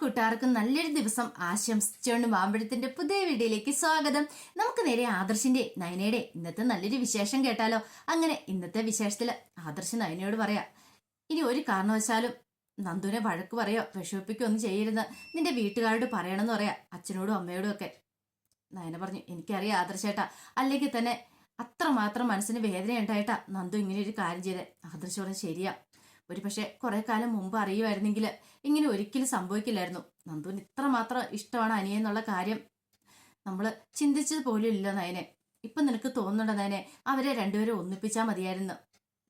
കൂട്ടുകാർക്കും നല്ലൊരു ദിവസം ആശംസിച്ചുകൊണ്ട് മാമ്പഴത്തിന്റെ പുതിയ വീഡിയോയിലേക്ക് സ്വാഗതം. നമുക്ക് നേരെ ആദർശിന്റെ നയനയുടെ ഇന്നത്തെ നല്ലൊരു വിശേഷം കേട്ടാലോ? അങ്ങനെ ഇന്നത്തെ വിശേഷത്തിൽ ആദർശ് നയനയോട് പറയാ ഇനി ഒരു കാരണവശാലും നന്ദുവിനെ വഴക്ക് പറയോ? വിഷമിപ്പിക്കുകയോ ഒന്നും ചെയ്യരുത്. നിന്റെ വീട്ടുകാരോട് പറയണമെന്ന് പറയാ അച്ഛനോടും അമ്മയോടും ഒക്കെ. നയന പറഞ്ഞു എനിക്കറിയാം ആദർശേട്ടാ. അല്ലെങ്കിൽ തന്നെ അത്രമാത്രം മനസ്സിന് വേദന ഉണ്ടായിട്ടാ നന്ദു ഇങ്ങനെ ഒരു കാര്യം ചെയ്തേ. ആദർശ് പറഞ്ഞു ശരിയാ. ഒരു പക്ഷെ കുറെ കാലം മുമ്പ് അറിയുമായിരുന്നെങ്കിൽ ഇങ്ങനെ ഒരിക്കലും സംഭവിക്കില്ലായിരുന്നു. നന്ദുവിന് ഇത്രമാത്രം ഇഷ്ടമാണ് അനിയെന്നുള്ള കാര്യം നമ്മൾ ചിന്തിച്ചത് പോലും ഇല്ല നയനെ. ഇപ്പം നിനക്ക് തോന്നുന്നുണ്ടോ നയനെ? അവരെ രണ്ടുപേരും ഒന്നിപ്പിച്ചാൽ മതിയായിരുന്നു.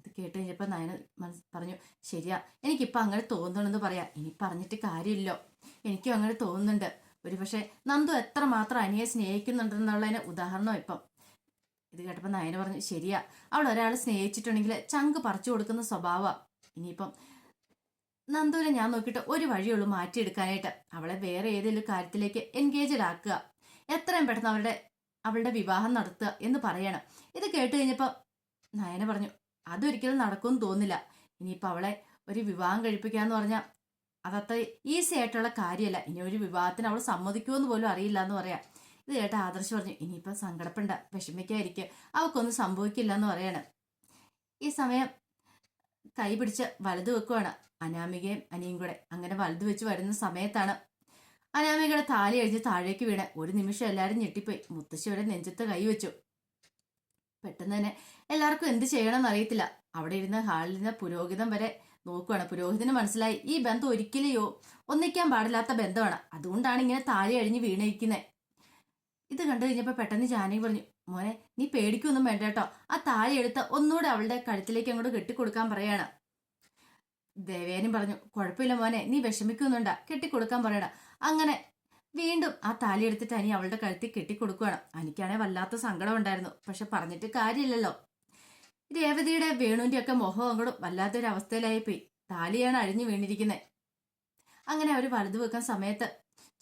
ഇത് കേട്ട് കഴിഞ്ഞപ്പോൾ നയന മനസ് പറഞ്ഞു ശരിയാ എനിക്കിപ്പോൾ അങ്ങനെ തോന്നണമെന്ന് പറയാം. ഇനി പറഞ്ഞിട്ട് കാര്യമില്ലോ. എനിക്കും അങ്ങനെ തോന്നുന്നുണ്ട്. ഒരു പക്ഷേ നന്ദു എത്രമാത്രം അനിയെ സ്നേഹിക്കുന്നുണ്ടെന്നുള്ളതിന് ഉദാഹരണം ഇപ്പം. ഇത് കേട്ടപ്പോൾ നയന പറഞ്ഞു ശരിയാ അവൾ ഒരാളെ സ്നേഹിച്ചിട്ടുണ്ടെങ്കിൽ ചങ്ക് പറിച്ചു കൊടുക്കുന്ന സ്വഭാവമാണ് ഇനിയിപ്പം നന്ദുവിനെ ഞാൻ നോക്കിയിട്ട് ഒരു വഴിയുള്ളൂ മാറ്റിയെടുക്കാനായിട്ട്. അവളെ വേറെ ഏതെങ്കിലും കാര്യത്തിലേക്ക് എൻഗേജഡ് ആക്കുക. എത്രയും പെട്ടെന്ന് അവരുടെ അവളുടെ വിവാഹം നടത്തുക എന്ന് പറയണം. ഇത് കേട്ട് കഴിഞ്ഞപ്പോൾ നയന പറഞ്ഞു അതൊരിക്കലും നടക്കുമെന്ന് തോന്നില്ല ഇനിയിപ്പോൾ അവളെ ഒരു വിവാഹം കഴിപ്പിക്കാന്ന് പറഞ്ഞാൽ അതത്ര ഈസി ആയിട്ടുള്ള കാര്യമല്ല. ഇനി ഒരു വിവാഹത്തിന് അവൾ സമ്മതിക്കുമെന്ന് പോലും അറിയില്ല എന്ന് പറയാം. ഇത് കേട്ട ആദർശ് പറഞ്ഞു ഇനിയിപ്പോൾ സങ്കടപ്പെണ്ട വിഷമിക്കായിരിക്കും അവൾക്കൊന്നും സംഭവിക്കില്ല എന്ന് പറയാണ്. ഈ സമയം കൈ പിടിച്ച് വലതു വെക്കുവാണ്. അനാമികയും അനിയും കൂടെ അങ്ങനെ വലതു വെച്ച് വരുന്ന സമയത്താണ് അനാമികയുടെ താലി അഴിഞ്ഞ് താഴേക്ക് വീണ് ഒരു നിമിഷം എല്ലാവരും ഞെട്ടിപ്പോയി. മുത്തശ്ശിയുടെ നെഞ്ചത്ത് കൈ വെച്ചു. പെട്ടെന്ന് തന്നെ എല്ലാവർക്കും എന്ത് ചെയ്യണമെന്ന് അറിയത്തില്ല. അവിടെ ഇരുന്ന ഹാളിൽ നിന്ന് പുരോഹിതം വരെ നോക്കുവാണ്. പുരോഹിതന് മനസ്സിലായി ഈ ബന്ധം ഒരിക്കലെയോ ഒന്നിക്കാൻ പാടില്ലാത്ത ബന്ധമാണ്. അതുകൊണ്ടാണ് ഇങ്ങനെ താലി അഴിഞ്ഞ് വീണിരിക്കുന്നത് ഇത് കണ്ടു കഴിഞ്ഞപ്പോൾ പെട്ടെന്ന് ജാനകി പറഞ്ഞു മോനെ നീ പേടിക്കൊന്നും വേണ്ട കേട്ടോ. ആ താഴെ എടുത്ത് ഒന്നുകൂടെ അവളുടെ കഴുത്തിലേക്ക് അങ്ങോട്ട് കെട്ടിക്കൊടുക്കാൻ പറയാണ്. ദേവേനും പറഞ്ഞു കുഴപ്പമില്ല മോനെ നീ വിഷമിക്കൊന്നുണ്ട കെട്ടിക്കൊടുക്കാൻ പറയണ അങ്ങനെ വീണ്ടും ആ താലി എടുത്തിട്ട് അനി അവളുടെ കഴുത്തിൽ കെട്ടിക്കൊടുക്കുകയാണ് അനിക്കാണെ വല്ലാത്ത സങ്കടം ഉണ്ടായിരുന്നു പക്ഷെ പറഞ്ഞിട്ട് കാര്യമില്ലല്ലോ. രേവതിയുടെ വേണുവിന്റെ ഒക്കെ മുഖം അങ്ങോട്ട് വല്ലാത്തൊരു അവസ്ഥയിലായി പോയി താലിയാണ് അഴിഞ്ഞു വീണിരിക്കുന്നത് അങ്ങനെ അവർ വലുതു വെക്കാൻ സമയത്ത്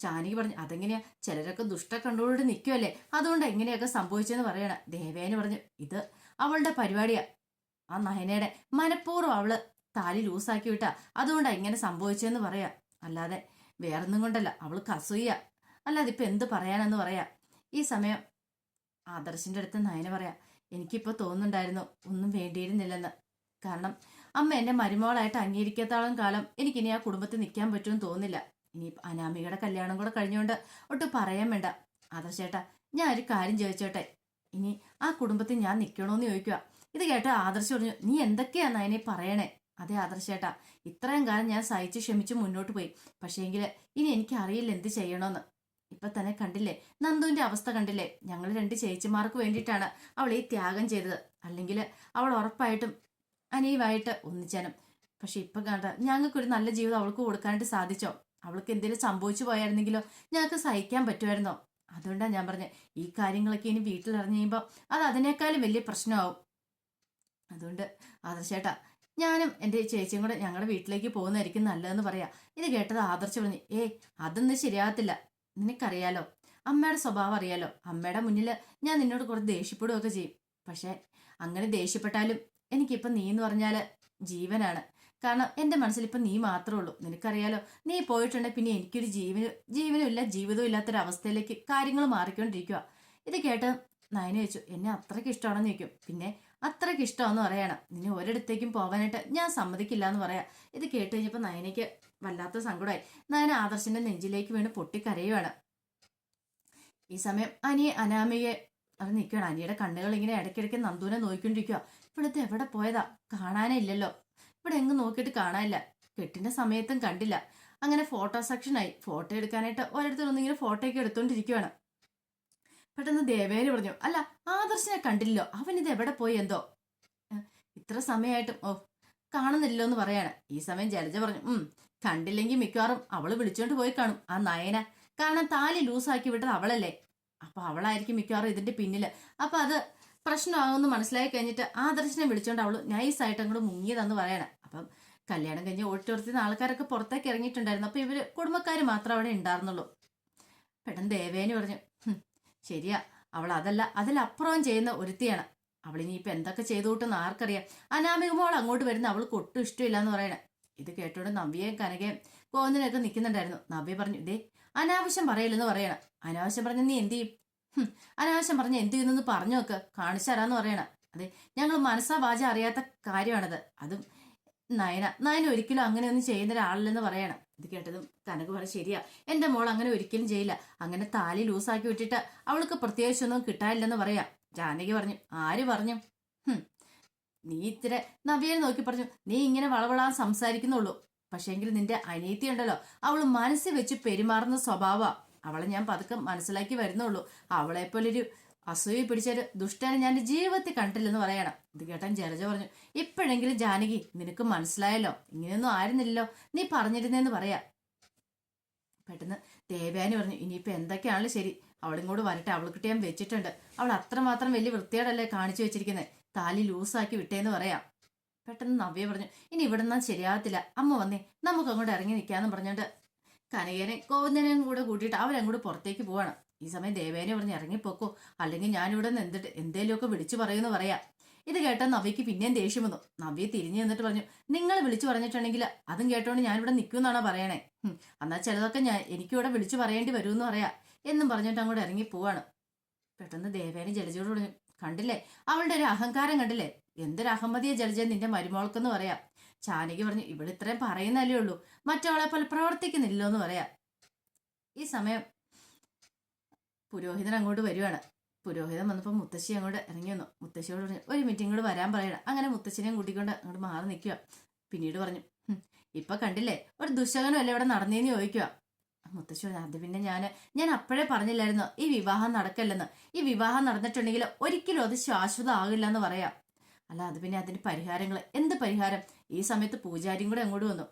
ജാനകി പറഞ്ഞു അതെങ്ങനെയാ? ചിലരൊക്കെ ദുഷ്ട കണ്ടോട് നിൽക്കുമല്ലേ അതുകൊണ്ട് എങ്ങനെയൊക്കെ സംഭവിച്ചെന്ന് പറയണ. ദേവേന് പറഞ്ഞു ഇത് അവളുടെ പരിപാടിയാ. ആ നയനയുടെ മനഃപൂർവം അവൾ താലി ലൂസാക്കി വിട്ടാ. അതുകൊണ്ടാ എങ്ങനെ സംഭവിച്ചെന്ന് പറയാ. അല്ലാതെ വേറൊന്നും കൊണ്ടല്ല അവൾക്ക് അസൂയ അല്ലാതെ ഇപ്പൊ എന്ത് പറയാനെന്ന് പറയാ. ഈ സമയം ആദർശിന്റെ അടുത്ത് നയന പറയാ എനിക്കിപ്പോ തോന്നുന്നുണ്ടായിരുന്നു ഒന്നും വേണ്ടിയിരുന്നില്ലെന്ന്. കാരണം അമ്മ എന്നെ മരുമോളായിട്ട് അംഗീകരിക്കാത്തോളം കാലം എനിക്കിനി ആ കുടുംബത്തിൽ നിൽക്കാൻ പറ്റുമെന്ന് തോന്നുന്നില്ല. ഇനി അനാമികയുടെ കല്യാണം കൂടെ കഴിഞ്ഞുകൊണ്ട് ഒട്ടും പറയാൻ വേണ്ട. ആദർശേട്ടാ ഞാൻ ഒരു കാര്യം ചോദിച്ചോട്ടെ? ഇനി ആ കുടുംബത്തിൽ ഞാൻ നിൽക്കണോന്ന് ചോദിക്കുക ഇത് കേട്ട ആദർശ് പറഞ്ഞു നീ എന്തൊക്കെയാണ് നയനെ പറയണേ? അതെ ആദർശേട്ടാ ഇത്രയും കാലം ഞാൻ സഹിച്ച് ക്ഷമിച്ച് മുന്നോട്ട് പോയി. പക്ഷേങ്കിൽ ഇനി എനിക്ക് അറിയില്ല എന്ത് ചെയ്യണോന്ന്. ഇപ്പൊ തന്നെ കണ്ടില്ലേ നന്ദുവിന്റെ അവസ്ഥ കണ്ടില്ലേ? ഞങ്ങൾ രണ്ട് ചേച്ചിമാർക്ക് വേണ്ടിയിട്ടാണ് അവൾ ഈ ത്യാഗം ചെയ്തത്. അല്ലെങ്കിൽ അവൾ ഉറപ്പായിട്ടും അനിയുമായിട്ട് ഒന്നിച്ചാനും. പക്ഷെ ഇപ്പൊ കണ്ട ഞങ്ങൾക്കൊരു നല്ല ജീവിതം അവൾക്ക് കൊടുക്കാനായിട്ട് സാധിച്ചോ? അവൾക്ക് എന്തെങ്കിലും സംഭവിച്ചു പോയായിരുന്നെങ്കിലോ ഞങ്ങൾക്ക് സഹിക്കാൻ പറ്റുമായിരുന്നോ? അതുകൊണ്ടാണ് ഞാൻ പറഞ്ഞത് ഈ കാര്യങ്ങളൊക്കെ ഇനി വീട്ടിൽ അറിഞ്ഞു കഴിയുമ്പോൾ അത് അതിനേക്കാളും വലിയ പ്രശ്നമാവും. അതുകൊണ്ട് ആദർശേട്ടാ ഞാനും എന്റെ ചേച്ചിയും കൂടെ ഞങ്ങളുടെ വീട്ടിലേക്ക് പോകുന്നതായിരിക്കും നല്ലതെന്ന് പറയാം. ഇത് കേട്ടത് ആദർശ് പറഞ്ഞു ഏയ് അതൊന്നും ശരിയാകത്തില്ല. നിനക്കറിയാലോ അമ്മയുടെ സ്വഭാവം അറിയാലോ. അമ്മയുടെ മുന്നിൽ ഞാൻ നിന്നോട് കുറച്ച് ദേഷ്യപ്പെടുകയൊക്കെ ചെയ്യും. പക്ഷേ അങ്ങനെ ദേഷ്യപ്പെട്ടാലും എനിക്കിപ്പം നീ എന്ന് പറഞ്ഞാൽ ജീവനാണ്. കാരണം എന്റെ മനസ്സിൽ ഇപ്പം നീ മാത്രമേ ഉള്ളൂ. നിനക്കറിയാലോ നീ പോയിട്ടുണ്ടെങ്കിൽ പിന്നെ എനിക്കൊരു ജീവനും ഇല്ല ജീവിതവും ഇല്ലാത്തൊരു അവസ്ഥയിലേക്ക് കാര്യങ്ങൾ മാറിക്കൊണ്ടിരിക്കുക ഇത് കേട്ട് നയന ചോദിച്ചു എന്നെ അത്രയ്ക്ക് ഇഷ്ടമാണെന്ന് ചോദിക്കും. പിന്നെ അത്രയ്ക്ക് ഇഷ്ടമാണെന്ന് പറയണം. നിന്നെ ഒരിടത്തേക്കും പോകാനായിട്ട് ഞാൻ സമ്മതിക്കില്ല എന്ന് പറയാം. ഇത് കേട്ട് കഴിഞ്ഞപ്പോൾ നയനയ്ക്ക് വല്ലാത്ത സങ്കടമായി. നയന ആദർശിന്റെ നെഞ്ചിലേക്ക് വീണ് പൊട്ടിക്കരയുവാണ്. ഈ സമയം അനിയെ അനാമിയെ അവർ നിൽക്കുകയാണ്. അനിയുടെ കണ്ണുകൾ ഇങ്ങനെ ഇടയ്ക്കിടയ്ക്ക് നന്ദുവിനെ നോക്കിക്കൊണ്ടിരിക്കുക ഇവിടുത്തെ എവിടെ പോയതാ? കാണാനേ ഇല്ലല്ലോ. ഇവിടെ എങ്ങും നോക്കിയിട്ട് കാണാനില്ല. കെട്ടിന്റെ സമയത്തും കണ്ടില്ല. അങ്ങനെ ഫോട്ടോ സെക്ഷനായി ഫോട്ടോ എടുക്കാനായിട്ട് ഓരോരുത്തർ ഇങ്ങനെ ഫോട്ടോ ഒക്കെ എടുത്തോണ്ടിരിക്കുവാണ്. പെട്ടെന്ന് ദേവേന് പറഞ്ഞു അല്ല ആദർശനെ കണ്ടില്ലോ അവൻ ഇത് എവിടെ പോയി എന്തോ? ഇത്ര സമയമായിട്ടും ഓ കാണുന്നില്ലല്ലോ എന്ന് പറയാണ്. ഈ സമയം ജലജ പറഞ്ഞു ഉം കണ്ടില്ലെങ്കിൽ മിക്കവാറും അവൾ വിളിച്ചോണ്ട് പോയി കാണും ആ നയന. കാരണം താലി ലൂസാക്കി വിട്ടത് അവളല്ലേ. അപ്പൊ അവളായിരിക്കും മിക്കവാറും ഇതിന്റെ പിന്നിൽ. അപ്പൊ അത് പ്രശ്നമാകുമെന്ന് മനസ്സിലാക്കി കഴിഞ്ഞിട്ട് ആദർശനെ വിളിച്ചോണ്ട് അവൾ നൈസായിട്ട് അങ്ങോട്ട് മുങ്ങിയതെന്ന് പറയണം. അപ്പം കല്യാണം കഴിഞ്ഞ് ഓടിച്ചോർത്തിന്ന് ആൾക്കാരൊക്കെ പുറത്തേക്ക് ഇറങ്ങിയിട്ടുണ്ടായിരുന്നു. അപ്പൊ ഇവർ കുടുംബക്കാർ മാത്രം അവിടെ ഉണ്ടായിരുന്നുള്ളൂ. പെട്ടെന്ന് ദേവേന് പറഞ്ഞു ശരിയാ. അവൾ അതല്ല അതിലപ്പുറം ചെയ്യുന്ന ഒരുത്തിയാണ്. അവൾ ഇനിയിപ്പോ എന്തൊക്കെ ചെയ്തു കൂട്ടെന്ന് ആർക്കറിയാം. അനാമിക മോൾ അങ്ങോട്ട് വരുന്ന അവൾക്ക് ഒട്ടും ഇഷ്ടമില്ല എന്ന് പറയണേ. ഇത് കേട്ടോണ്ട് നവ്യയും കനകയും കോന്നിനൊക്കെ നിൽക്കുന്നുണ്ടായിരുന്നു നവ്യ പറഞ്ഞു ഇതേ അനാവശ്യം പറയില്ലെന്ന് പറയണം. അനാവശ്യം പറഞ്ഞ നീ എന്ത് ചെയ്യും? അനാവശ്യം പറഞ്ഞ എന്ത് ചെയ്യുന്നെന്ന് പറഞ്ഞു നോക്ക്. കാണിച്ചു തരാന്ന് പറയണ. അതെ ഞങ്ങൾ മനസ്സാ വാച അറിയാത്ത കാര്യമാണത്. അതും നയന നയന ഒരിക്കലും അങ്ങനെ ഒന്നും ചെയ്യുന്ന ഒരാളില്ലെന്ന് പറയണം. ഇത് കേട്ടതും തനക്ക് പറഞ്ഞ ശരിയാ. എന്റെ മോൾ അങ്ങനെ ഒരിക്കലും ചെയ്യില്ല. അങ്ങനെ താലി ലൂസാക്കി വിട്ടിട്ട് അവൾക്ക് പ്രത്യേകിച്ചൊന്നും കിട്ടാനില്ലെന്ന് പറയാം. ജാനകി പറഞ്ഞു ആര് പറഞ്ഞു? നീ ഇത്തിരി നവ്യനെ നോക്കി പറഞ്ഞു. നീ ഇങ്ങനെ വളവളാൻ സംസാരിക്കുന്നുള്ളൂ. പക്ഷേങ്കിൽ നിന്റെ അനിയത്തി ഉണ്ടല്ലോ അവൾ മനസ്സിൽ വെച്ച് പെരുമാറുന്ന സ്വഭാവ. അവളെ ഞാൻ പതുക്കെ മനസ്സിലാക്കി വരുന്നുള്ളൂ. അവളെ പോലൊരു അസൂയ പിടിച്ചൊരു ദുഷ്ടനെ ഞാൻ ജീവിതത്തിൽ കണ്ടില്ലെന്ന് പറയണം. ഇത് കേട്ടാൻ ജലജ പറഞ്ഞു ഇപ്പോഴെങ്കിലും ജാനകി നിനക്ക് മനസ്സിലായല്ലോ? ഇങ്ങനെയൊന്നും ആയിരുന്നില്ലല്ലോ. നീ പറഞ്ഞിരുന്നേന്ന് പറയാ. പെട്ടെന്ന് ദേവയാനി പറഞ്ഞു ഇനിയിപ്പോൾ എന്തൊക്കെയാണല്ലോ ശരി? അവളും കൂടെ വരട്ടെ. അവൾക്കിട്ട് ഞാൻ വെച്ചിട്ടുണ്ട്. അവൾ അത്രമാത്രം വലിയ വൃത്തിയോടല്ലേ കാണിച്ചു വെച്ചിരിക്കുന്നത്. താലി ലൂസാക്കി വിട്ടേന്ന് പറയാം. പെട്ടെന്ന് നവ്യ പറഞ്ഞു ഇനി ഇവിടെ നിന്നാൽ ശരിയാകത്തില്ല. അമ്മ വന്നേ നമുക്ക് അങ്ങോട്ട് ഇറങ്ങി നിൽക്കാന്ന് പറഞ്ഞോണ്ട് കനകനെ ഗോവിന്ദനെയും കൂടെ കൂട്ടിയിട്ട് അവരങ്ങോട്ട് പുറത്തേക്ക് പോവാണ്. ഈ സമയം ദേവേനെ പറഞ്ഞ് ഇറങ്ങിപ്പോക്കോ. അല്ലെങ്കിൽ ഞാനിവിടെ നിന്ന് എന്തിട്ട് എന്തേലുമൊക്കെ വിളിച്ചു പറയുമെന്ന് പറയാം. ഇത് കേട്ടാൽ നവ്യക്ക് പിന്നെയും ദേഷ്യം വന്നു. നവ്യ തിരിഞ്ഞു നിന്നിട്ട് പറഞ്ഞു നിങ്ങൾ വിളിച്ചു പറഞ്ഞിട്ടുണ്ടെങ്കിൽ അതും കേട്ടോണ്ട് ഞാനിവിടെ നിൽക്കുമെന്നാണോ പറയണേ? എന്നാൽ എന്നാ ചിലതൊക്കെ ഞാൻ എനിക്കിവിടെ വിളിച്ചു പറയേണ്ടി വരുമെന്ന് പറയാ. എന്നും പറഞ്ഞിട്ട് അങ്ങോട്ട് ഇറങ്ങി പോവാണ്. പെട്ടെന്ന് ദേവേനെ ജലജയോട് പറഞ്ഞു കണ്ടില്ലേ? അവളുടെ ഒരു അഹങ്കാരം കണ്ടില്ലേ? എന്തൊരു അഹമ്മതിയെ ജലജ നിന്റെ മരുമോൾക്കെന്ന് പറയാം. ചാനകി പറഞ്ഞു ഇവിടെ ഇത്രയും പറയുന്നല്ലേ ഉള്ളൂ. മറ്റവളെ പോലെ പ്രവർത്തിക്കുന്നില്ലോ എന്ന് പറയാം. ഈ സമയം പുരോഹിതൻ അങ്ങോട്ട് വരുവാണ്. പുരോഹിതൻ വന്നപ്പോൾ മുത്തശ്ശി അങ്ങോട്ട് ഇറങ്ങി വന്നു. മുത്തശ്ശിയോട് പറഞ്ഞു ഒരു മീറ്റിംഗ് കൂടെ വരാൻ പറയണം. അങ്ങനെ മുത്തശ്ശിനെയും കൂട്ടിക്കൊണ്ട് അങ്ങോട്ട് മാറി നിൽക്കുക. പിന്നീട് പറഞ്ഞു "ഹും, ഇപ്പൊ കണ്ടില്ലേ? ഒരു ദുശകനം അല്ലേ ഇവിടെ നടന്നേന്ന് ചോദിക്കുക. മുത്തശ്ശി പറഞ്ഞു അത് പിന്നെ ഞാൻ ഞാൻ അപ്പോഴേ പറഞ്ഞില്ലായിരുന്നു? ഈ വിവാഹം നടക്കല്ലെന്ന്. ഈ വിവാഹം നടന്നിട്ടുണ്ടെങ്കിൽ ഒരിക്കലും അത് ശാശ്വതം ആകില്ല എന്ന് പറയാം. അല്ല അത് പിന്നെ അതിന് പരിഹാരങ്ങൾ എന്ത് പരിഹാരം? ഈ സമയത്ത് പൂജാരിയും കൂടെ അങ്ങോട്ട് വന്നു.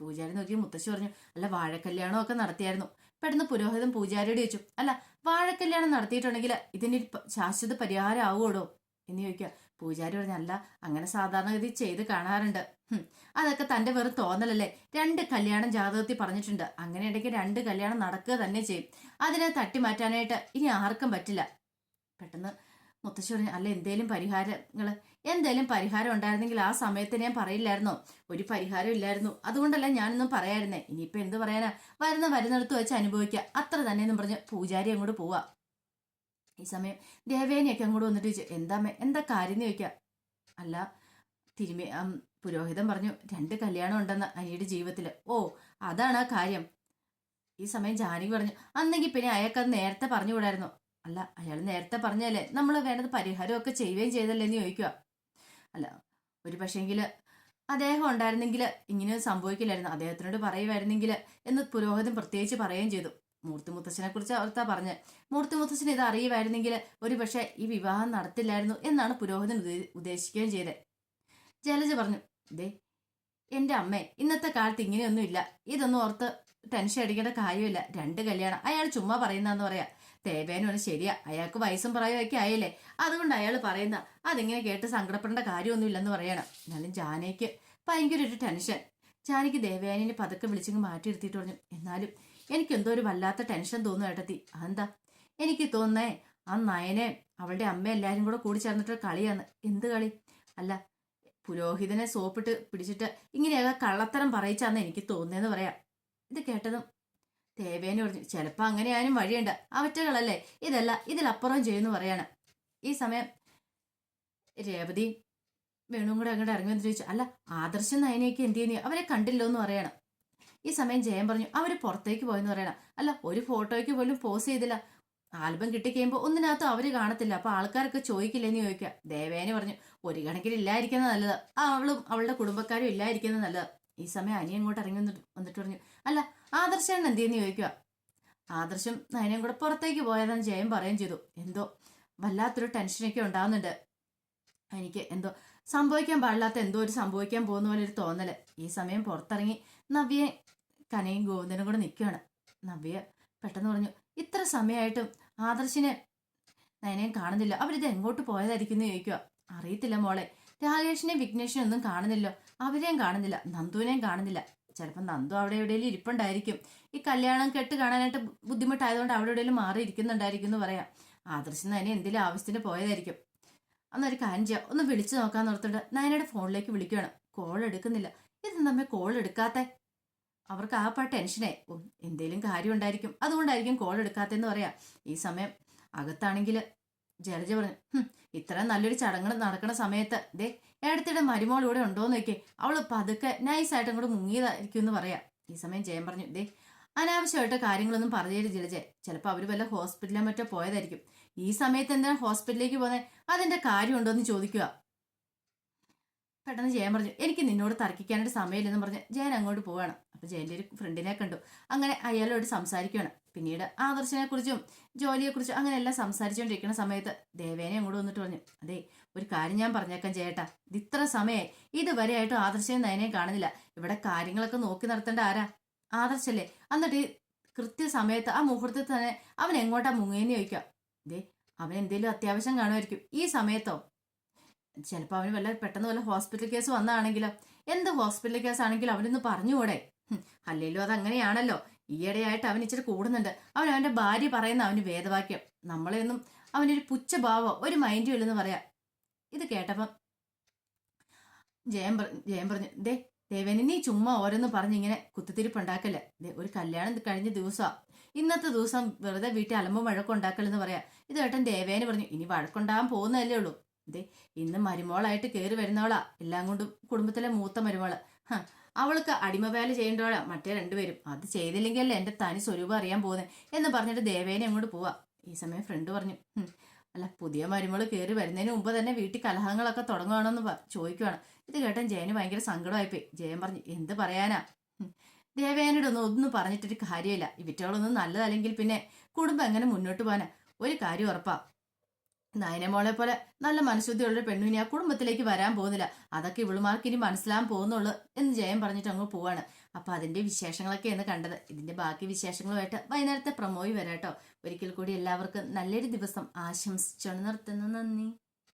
പൂജാരി നോക്കി മുത്തശ്ശി പറഞ്ഞു അല്ല വാഴക്കല്യാണം ഒക്കെ നടത്തിയായിരുന്നു. പെട്ടെന്ന് പുരോഹിതൻ പൂജാരിയോട് ചോദിച്ചു അല്ല വാഴക്കല്യാണം നടത്തിയിട്ടുണ്ടെങ്കിൽ ഇതിന് ശാശ്വത പരിഹാരം ആവുമോടോ എന്ന് ചോദിക്കുക. പൂജാരി പറഞ്ഞു അല്ല അങ്ങനെ സാധാരണഗതി ചെയ്ത് കാണാറുണ്ട്. അതൊക്കെ തന്റെ വെറും തോന്നലല്ലേ? രണ്ട് കല്യാണം ജാതകത്തിൽ പറഞ്ഞിട്ടുണ്ട്. അങ്ങനെ ഇടയ്ക്ക് രണ്ട് കല്യാണം നടക്കുക തന്നെ ചെയ്യും. അതിനെ തട്ടി മാറ്റാനായിട്ട് ഇനി ആർക്കും പറ്റില്ല. പെട്ടെന്ന് മുത്തശ്ശി പറഞ്ഞു അല്ല എന്തേലും പരിഹാരങ്ങൾ എന്തേലും പരിഹാരം ഉണ്ടായിരുന്നെങ്കിൽ ആ സമയത്ത് ഞാൻ പറയില്ലായിരുന്നോ. ഒരു പരിഹാരം ഇല്ലായിരുന്നു. അതുകൊണ്ടല്ല ഞാനൊന്നും പറയായിരുന്നേ. ഇനിയിപ്പോ എന്ത് പറയാനാ? വരുന്ന വരുന്നിടത്ത് വെച്ച് അനുഭവിക്കുക അത്ര തന്നെ എന്നും പറഞ്ഞ് പൂജാരി അങ്ങോട്ട് പോവാ. ഈ സമയം ദേവേനെയൊക്കെ അങ്ങോട്ട് വന്നിട്ട് ചോദിച്ചു എന്താമ്മേ എന്താ കാര്യം? എന്ന് ചോദിക്കുക അല്ല തിരുമേ പുരോഹിതൻ പറഞ്ഞു രണ്ട് കല്യാണം ഉണ്ടെന്ന് അനിയുടെ ജീവിതത്തിൽ ഓ അതാണ് ആ കാര്യം. ഈ സമയം ജാനകി പറഞ്ഞു അന്നെങ്കിൽ പിന്നെ അയാൾക്കത് നേരത്തെ പറഞ്ഞു വിടായിരുന്നു അല്ല അയാൾ നേരത്തെ പറഞ്ഞല്ലേ നമ്മൾ വേണ്ടത് പരിഹാരമൊക്കെ ചെയ്യുകയും ചെയ്തല്ലേ? എന്ന് ചോദിക്കുക അല്ല ഒരു പക്ഷേങ്കിൽ അദ്ദേഹം ഉണ്ടായിരുന്നെങ്കിൽ ഇങ്ങനെ സംഭവിക്കില്ലായിരുന്നു. അദ്ദേഹത്തിനോട് പറയുമായിരുന്നെങ്കിൽ എന്ന് പുരോഹിതൻ പ്രത്യേകിച്ച് പറയുകയും ചെയ്തു. മൂർത്തി മുത്തച്ഛനെ കുറിച്ച് അവർത്താ പറഞ്ഞ് മൂർത്തി മുത്തച്ഛൻ ഇത് അറിയുമായിരുന്നെങ്കിൽ ഒരു പക്ഷേ ഈ വിവാഹം നടത്തില്ലായിരുന്നു എന്നാണ് പുരോഹിതൻ ഉദ്ദേ- ഉദ്ദേശിക്കുകയും ചെയ്തത്. ജലജ പറഞ്ഞു ദേ എന്റെ അമ്മ ഇന്നത്തെ കാലത്ത് ഇങ്ങനെയൊന്നും ഇല്ല ഇതൊന്നും ഓർത്ത് ടെൻഷൻ അടിക്കേണ്ട കാര്യമില്ല. രണ്ട് കല്യാണം. അയാൾ ചുമ്മാ പറയുന്നതെന്ന് പറയാ. തേവേനും ശരിയാ. അയാൾക്ക് വയസ്സും പ്രായമൊക്കെ ആയല്ലേ? അതുകൊണ്ട് അയാൾ പറയുന്ന അതിങ്ങനെ കേട്ട് സങ്കടപ്പെടേണ്ട കാര്യമൊന്നും ഇല്ലെന്ന് പറയണം. എന്നാലും ജാനയ്ക്ക് ഭയങ്കര ഒരു ടെൻഷൻ. ജാനയ്ക്ക് ദേവയാനിനെ പതുക്കെ വിളിച്ചിങ്ങ് മാറ്റി എടുത്തിട്ട് പറഞ്ഞു എന്നാലും എനിക്ക് എന്തോ ഒരു വല്ലാത്ത ടെൻഷൻ തോന്നുന്നു ഏട്ടത്തി. അതെന്താ? എനിക്ക് തോന്നേ ആ നയനെ അവളുടെ അമ്മ എല്ലാവരും കൂടെ കൂടി ചേർന്നിട്ട് കളിയാണ്. എന്ത് കളി? അല്ല പുരോഹിതനെ സോപ്പിട്ട് പിടിച്ചിട്ട് ഇങ്ങനെയൊക്കെ കള്ളത്തരം പറയിച്ചാന്ന് എനിക്ക് തോന്നിയെന്ന് പറയാം. ഇത് കേട്ടതും ദേവേനെ പറഞ്ഞു ചിലപ്പോൾ അങ്ങനെയാനും വഴിയുണ്ട്. അവറ്റകളല്ലേ ഇതല്ല ഇതിലപ്പുറം ചെയ്യുന്ന പറയാണ്. ഈ സമയം രേവതി വേണും കൂടെ അങ്ങോട്ട് ഇറങ്ങി ചോദിച്ചു അല്ല ആദർശം നയനയൊക്കെ എന്ത് ചെയ്യുന്നു? അവരെ കണ്ടില്ലോ എന്ന് പറയണം. ഈ സമയം ജയൻ പറഞ്ഞു അവർ പുറത്തേക്ക് പോയെന്ന് പറയണം. അല്ല ഒരു ഫോട്ടോയ്ക്ക് പോലും പോസ് ചെയ്തില്ല. ആൽബം കിട്ടിക്കഴിയുമ്പോൾ ഒന്നിനകത്തും അവർ കാണത്തില്ല. അപ്പൊ ആൾക്കാരൊക്കെ ചോദിക്കില്ലെന്ന് ചോദിക്കുക. ദേവേനെ പറഞ്ഞു ഒരു കണക്കിന് ഇല്ലായിരിക്കുന്നത് നല്ലത്. അവളും അവളുടെ കുടുംബക്കാരും ഇല്ലായിരിക്കുന്നത് നല്ലത്. ഈ സമയം അനി അങ്ങോട്ട് ഇറങ്ങി വന്നിട്ട് വന്നിട്ട് പറഞ്ഞു അല്ല ആദർശൻ എന്ത് ചെയ്യുന്നു ചോദിക്കുക? ആദർശം നയനയും കൂടെ പുറത്തേക്ക് പോയതെന്ന് ജയം പറയുകയും ചെയ്തു. എന്തോ വല്ലാത്തൊരു ടെൻഷനൊക്കെ ഉണ്ടാവുന്നുണ്ട്. എനിക്ക് എന്തോ സംഭവിക്കാൻ പാടില്ലാത്ത എന്തോ ഒരു സംഭവിക്കാൻ പോകുന്ന പോലെ ഒരു തോന്നൽ. ഈ സമയം പുറത്തിറങ്ങി നവ്യെ കനയും ഗോവിന്ദനും കൂടെ നിൽക്കുകയാണ്. നവ്യ പെട്ടെന്ന് പറഞ്ഞു ഇത്ര സമയമായിട്ടും ആദർശിനെ നയനയും കാണുന്നില്ല. അവരിത് എങ്ങോട്ട് പോയതായിരിക്കും എന്ന് ചോദിക്കുക. അറിയത്തില്ല മോളെ. രാകേഷിനെയും വിഘ്നേഷിനെ ഒന്നും കാണുന്നില്ലോ അവരെയും കാണുന്നില്ല. നന്ദുവിനെയും കാണുന്നില്ല. ചിലപ്പോൾ നന്ദു അവിടെ എവിടെയെങ്കിലും ഇരിപ്പുണ്ടായിരിക്കും. ഈ കല്യാണം കെട്ട് കാണാനായിട്ട് ബുദ്ധിമുട്ടായതുകൊണ്ട് അവിടെ എവിടെയെങ്കിലും മാറി ഇരിക്കുന്നുണ്ടായിരിക്കും എന്ന് പറയാം. ആദർശം നയനെ എന്തെങ്കിലും ആവശ്യത്തിന് പോയതായിരിക്കും. അന്നൊരു കാര്യം ചെയ്യാം. ഒന്ന് വിളിച്ചു നോക്കാൻ ഓർത്തിട്ട് നയനയുടെ ഫോണിലേക്ക് വിളിക്കുകയാണ് കോൾ എടുക്കുന്നില്ല. ഇത് നമ്മെ കോൾ എടുക്കാത്തെ? അവർക്ക് ആ പാട്ട് ഓ എന്തേലും കാര്യം ഉണ്ടായിരിക്കും. അതുകൊണ്ടായിരിക്കും കോൾ എടുക്കാത്തെന്ന് പറയാം. ഈ സമയം അകത്താണെങ്കിൽ ജലജ പറഞ്ഞു ഇത്ര നല്ലൊരു ചടങ്ങ് നടക്കുന്ന സമയത്ത് ദേ ഏടത്തിയുടെ മരുമോൾ ഇവിടെ ഉണ്ടോന്ന് നോക്കി അവൾ പതുക്കെ നൈസായിട്ട് അങ്ങോട്ട് മുങ്ങിയതായിരിക്കും എന്ന് പറയാം. ഈ സമയം ജയൻ പറഞ്ഞു ദേ അനാവശ്യമായിട്ട് കാര്യങ്ങളൊന്നും പറഞ്ഞു ജലജ. ചിലപ്പോൾ അവർ വല്ല ഹോസ്പിറ്റലിൽ മറ്റോ പോയതായിരിക്കും. ഈ സമയത്ത് എന്തിനാ ഹോസ്പിറ്റലിലേക്ക് പോകുന്നത് അതിന്റെ കാര്യമുണ്ടോ എന്ന് ചോദിക്കുക പെട്ടെന്ന് ജയൻ പറഞ്ഞു എനിക്ക് നിന്നോട് തർക്കിക്കാനായിട്ട് സമയമില്ലെന്ന് പറഞ്ഞ് ജയൻ അങ്ങോട്ട് പോവാണ്. അപ്പൊ ജയന്റെ ഒരു ഫ്രണ്ടിനെ കണ്ടു. അങ്ങനെ അയാളോട് സംസാരിക്കുകയാണ് പിന്നീട് ആദർശനെ കുറിച്ചും ജോലിയെ കുറിച്ചും അങ്ങനെ എല്ലാം സംസാരിച്ചുകൊണ്ടിരിക്കുന്ന സമയത്ത് ദേവേനെ അങ്ങോട്ട് വന്നിട്ട് പറഞ്ഞു അതെ ഒരു കാര്യം ഞാൻ പറഞ്ഞേക്കാം ചേട്ടാ. ഇത് ഇത്ര സമയമായി ഇതുവരെ ആയിട്ടും ആദർശനെ നയനെയും കാണുന്നില്ല. ഇവിടെ കാര്യങ്ങളൊക്കെ നോക്കി നടത്തേണ്ട ആരാ? ആദർശല്ലേ? എന്നിട്ട് ഈ കൃത്യസമയത്ത് ആ മുഹൂർത്തത്തിൽ തന്നെ അവൻ എങ്ങോട്ടാ മുങ്ങേന്ന് ചോദിക്കാം. ദേ അവൻ എന്തെങ്കിലും അത്യാവശ്യം കാണുമായിരിക്കും. ഈ സമയത്തോ? ചിലപ്പോൾ അവന് വല്ല പെട്ടെന്ന് വല്ല ഹോസ്പിറ്റൽ കേസ് വന്നാണെങ്കിലോ? എന്ത് ഹോസ്പിറ്റൽ കേസ് ആണെങ്കിലും അവനൊന്ന് പറഞ്ഞുകൂടെ? അല്ലെങ്കിലും അതങ്ങനെയാണല്ലോ. ഈയിടെയായിട്ട് അവൻ ഇച്ചിരി കൂടുന്നുണ്ട്. അവൻ അവന്റെ ഭാര്യ പറയുന്ന അവന് വേദവാക്യം. നമ്മളെയൊന്നും അവനൊരു പുച്ഛഭാവോ ഒരു മൈൻഡും ഇല്ലെന്ന് പറയാം. ഇത് കേട്ടപ്പം ജയം ജയം പറഞ്ഞു ദേ ദേവന് നീ ചുമ്മാ ഓരോന്ന് പറഞ്ഞ് ഇങ്ങനെ ദേ ഒരു കല്യാണം കഴിഞ്ഞ ദിവസമാ ഇന്നത്തെ ദിവസം വെറുതെ വീട്ടിൽ അലമ്പും വഴക്കം ഉണ്ടാക്കലെന്ന് പറയാം. ഇത് കേട്ടൻ ദേവേനെ പറഞ്ഞു ഇനി വഴക്കുണ്ടാകാൻ പോകുന്നതല്ലേ ഉള്ളൂ. ദേ ഇന്ന് മരുമോളായിട്ട് കയറി വരുന്നവളാ. എല്ലാം കൊണ്ടും കുടുംബത്തിലെ മൂത്ത മരുമോൾ. അവൾക്ക് അടിമവേല ചെയ്യേണ്ടവളാ. മറ്റേ രണ്ടുപേരും. അത് ചെയ്തില്ലെങ്കിൽ അല്ലേ എന്റെ തനി സ്വരൂപം അറിയാൻ പോകുന്നത് എന്ന് പറഞ്ഞിട്ട് ദേവേനെ അങ്ങോട്ട് പോവാ. ഈ സമയം ഫ്രണ്ട് പറഞ്ഞു. "ഹും, അല്ല പുതിയ മരുമോൾ കയറി വരുന്നതിന് മുമ്പ് തന്നെ വീട്ടിൽ കലഹങ്ങളൊക്കെ തുടങ്ങുകയാണെന്ന് ചോദിക്കുവാണ്. ഇത് കേട്ടൻ ജയന് ഭയങ്കര സങ്കടമായിപ്പോയി. ജയൻ പറഞ്ഞു എന്ത് പറയാനാ? ദേവേനോടൊന്നും ദേവേനോട് ഒന്നും ഒന്നും പറഞ്ഞിട്ടൊരു കാര്യമില്ല. ഇവറ്റകളൊന്നും നല്ലതല്ലെങ്കിൽ പിന്നെ കുടുംബം എങ്ങനെ മുന്നോട്ട് പോകാനാ ഒരു കാര്യം ഉറപ്പാ. നയനമോളെ പോലെ നല്ല മനഃശുദ്ധിയുള്ളൊരു പെണ്ണു ഇനി ആ കുടുംബത്തിലേക്ക് വരാൻ പോകുന്നില്ല. അതൊക്കെ ഇവളുമാർക്ക് ഇനി മനസ്സിലാൻ പോകുന്നുള്ളൂ എന്ന് ജയം പറഞ്ഞിട്ട് അങ്ങ് പോവാണ്. അപ്പൊ അതിന്റെ വിശേഷങ്ങളൊക്കെയാണ് കണ്ടത്. ഇതിന്റെ ബാക്കി വിശേഷങ്ങളുമായിട്ട് വൈകുന്നേരത്തെ പ്രമോയി വരാട്ടോ. ഒരിക്കൽ കൂടി എല്ലാവർക്കും നല്ലൊരു ദിവസം ആശംസിച്ചോണ്ട് നിർത്തുന്നു. നന്ദി.